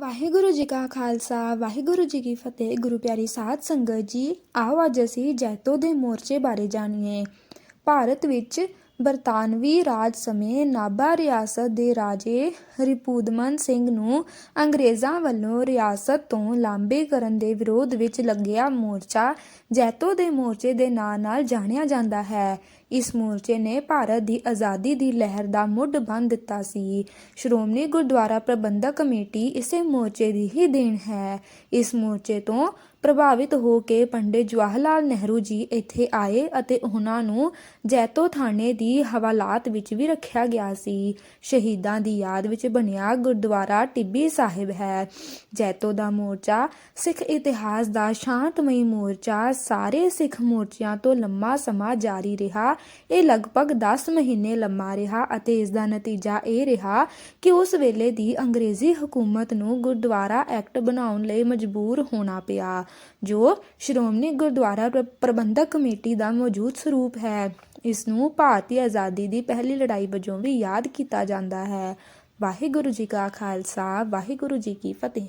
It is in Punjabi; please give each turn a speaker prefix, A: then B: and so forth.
A: ਵਾਹਿਗੁਰੂ ਜੀ ਕਾ ਖਾਲਸਾ, ਵਾਹਿਗੁਰੂ ਜੀ ਕੀ ਫਤਿਹ। ਗੁਰੂ ਪਿਆਰੀ ਸਾਧ ਸੰਗਤ ਜੀ, ਆਓ ਅੱਜ ਅਸੀਂ ਜੈਤੋ ਦੇ ਮੋਰਚੇ ਬਾਰੇ ਜਾਣੀਏ। ਭਾਰਤ ਵਿੱਚ ਬਰਤਾਨਵੀ ਰਾਜ ਸਮੇਂ ਨਾਭਾ ਰਿਆਸਤ ਦੇ ਰਾਜੇ ਰਿਪੂਦਮਨ ਸਿੰਘ ਨੂੰ ਅੰਗਰੇਜ਼ਾਂ ਵੱਲੋਂ ਰਿਆਸਤ ਤੋਂ ਲਾਂਬੇ ਕਰਨ ਦੇ ਵਿਰੋਧ ਵਿੱਚ ਲੱਗਿਆ ਮੋਰਚਾ ਜੈਤੋ ਦੇ ਮੋਰਚੇ ਦੇ ਨਾਂ ਨਾਲ ਜਾਣਿਆ ਜਾਂਦਾ ਹੈ। ਇਸ ਮੋਰਚੇ ਨੇ ਭਾਰਤ ਦੀ ਆਜ਼ਾਦੀ ਦੀ ਲਹਿਰ ਦਾ ਮੁੱਢ ਬੰਨ ਦਿੱਤਾ ਸੀ। ਸ਼੍ਰੋਮਣੀ ਗੁਰਦੁਆਰਾ ਪ੍ਰਬੰਧਕ ਕਮੇਟੀ ਇਸੇ ਮੋਰਚੇ ਦੀ ਹੀ ਦੇਣ ਹੈ। ਇਸ ਮੋਰਚੇ ਤੋਂ ਪ੍ਰਭਾਵਿਤ ਹੋ ਕੇ ਪੰਡਿਤ ਜਵਾਹਰ ਲਾਲ ਨਹਿਰੂ ਜੀ ਇੱਥੇ ਆਏ ਅਤੇ ਉਹਨਾਂ ਨੂੰ ਜੈਤੋ ਥਾਣੇ ਦੀ ਹਵਾਲਾਤ ਵਿੱਚ ਵੀ ਰੱਖਿਆ ਗਿਆ ਸੀ। ਸ਼ਹੀਦਾਂ ਦੀ ਯਾਦ ਵਿੱਚ ਬਣਿਆ ਗੁਰਦੁਆਰਾ ਟਿੱਬੀ ਸਾਹਿਬ ਹੈ। ਜੈਤੋ ਦਾ ਮੋਰਚਾ ਸਿੱਖ ਇਤਿਹਾਸ ਦਾ ਸ਼ਾਂਤਮਈ ਮੋਰਚਾ, ਸਾਰੇ ਸਿੱਖ ਮੋਰਚਿਆਂ ਤੋਂ ਲੰਮਾ ਸਮਾਂ ਜਾਰੀ ਰਿਹਾ, ਇਹ ਲਗਭਗ 10 ਮਹੀਨੇ ਲੰਮਾ ਰਿਹਾ ਅਤੇ ਇਸ ਦਾ ਨਤੀਜਾ ਇਹ ਰਿਹਾ ਕਿ ਉਸ ਵੇਲੇ ਦੀ ਅੰਗਰੇਜ਼ੀ ਹਕੂਮਤ ਨੂੰ ਗੁਰਦੁਆਰਾ ਐਕਟ ਬਣਾਉਣ ਲਈ ਮਜਬੂਰ ਹੋਣਾ ਪਿਆ। ਜੋ ਸ਼੍ਰੋਮਣੀ ਗੁਰਦੁਆਰਾ ਪ੍ਰਬੰਧਕ ਕਮੇਟੀ ਦਾ ਮੌਜੂਦ ਸਰੂਪ ਹੈ। ਇਸ ਨੂੰ ਭਾਰਤੀ ਆਜ਼ਾਦੀ ਦੀ ਪਹਿਲੀ ਲੜਾਈ ਵਜੋਂ ਵੀ ਯਾਦ ਕੀਤਾ ਜਾਂਦਾ ਹੈ। ਵਾਹਿਗੁਰੂ ਜੀ ਕਾ ਖਾਲਸਾ, ਵਾਹਿਗੁਰੂ ਜੀ ਕੀ ਫਤਿਹ।